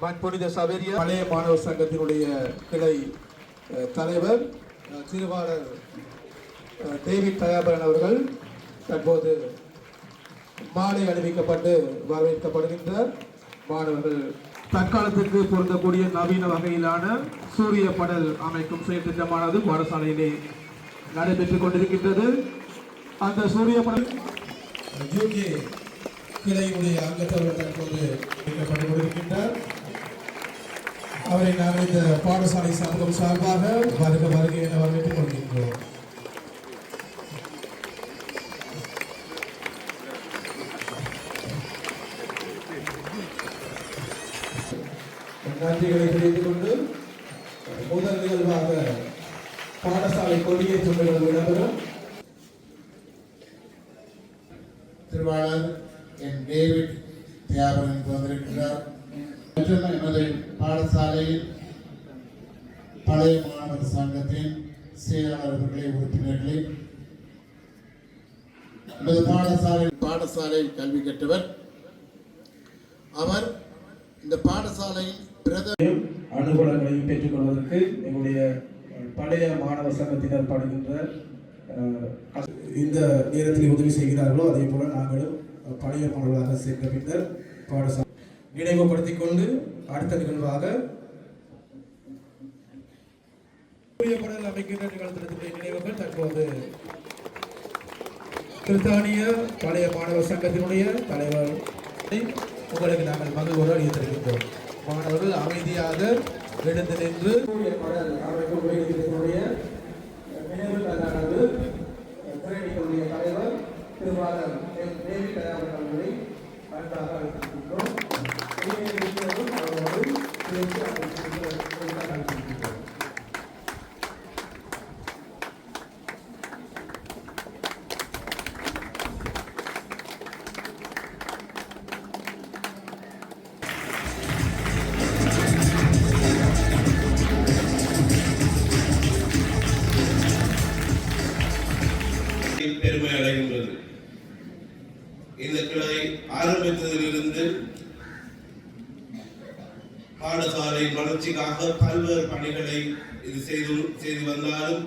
மண்புனித சபரிய பழைய மாணவர் சங்கத்தினுடைய கிளை தலைவர் திருவாளர் டேவிட் தயாபரன் அவர்கள் தற்போது மாலை அணிவிக்கப்பட்டு வரவேற்கப்படுகின்றார். மாணவர்கள் தற்காலத்துக்கு பொருந்தக்கூடிய நவீன வகையிலான சூரிய படல் அமைக்கும் செயற்திட்டமானது பாடசாலையிலே நடைபெற்றுக் கொண்டிருக்கின்றது. அந்த சூரிய படல் கிளையுடைய அங்கத்தவர் தற்போது வைக்கப்பட்டுக் கொண்டிருக்கின்றார். அவரை நாங்கள் இந்த பாடசாலை சமூகம் சார்பாக வருக வருக என வரவேற்றுக் கொள்கின்றோம். நன்றிகளை தெரிந்து கொண்டு முதல் நிகழ்வாக பாடசாலை கொடியேற்றம் நிகழ்வு இடம்பெறும் திருவாளர் என் டேவிட் தியாகரன் வந்திருக்கிறார். மற்றும் எமது பாடசாலையில் பழைய மாணவர் சங்கத்தின் செயலாளர்களே உறுப்பினர்களே எமது பாடசாலை பாடசாலை கல்வி கற்றவர். அவர் இந்த பாடசாலையின் பிரதம அனுகூலங்களையும் பெற்றுக்கொள்வதற்கு எங்களுடைய பழைய மாணவர் சங்கத்தினர் படுகின்ற இந்த நேரத்தில் உதவி செய்கிறார்களோ அதே போல நாங்களும் பழைய மாணவர்களாக சேர்ந்த பின்னர் பாடசாலை நினைவுபடுத்திக் கொண்டு அடுத்த நிகழ்வாக சூரிய அமைக்கின்ற நிகழ்த்தினுடைய நினைவுகள் தற்போது. பிரித்தானிய பழைய மாணவர் சங்கத்தினுடைய தலைவர் உங்களுக்கு நாங்கள் மகிழ்வோடு அளித்திருக்கின்றோம். மாணவர்கள் அமைதியாக எழுந்து நின்று சூரிய படல் அமைப்பு உபயோகிக்கக்கூடிய பெருமை அடைகின்றது. இந்த கிளை ஆரம்பித்ததிலிருந்து பாடசாலை வளர்ச்சிக்காக பல்வேறு பணிகளை இது செய்து செய்து வந்தாலும்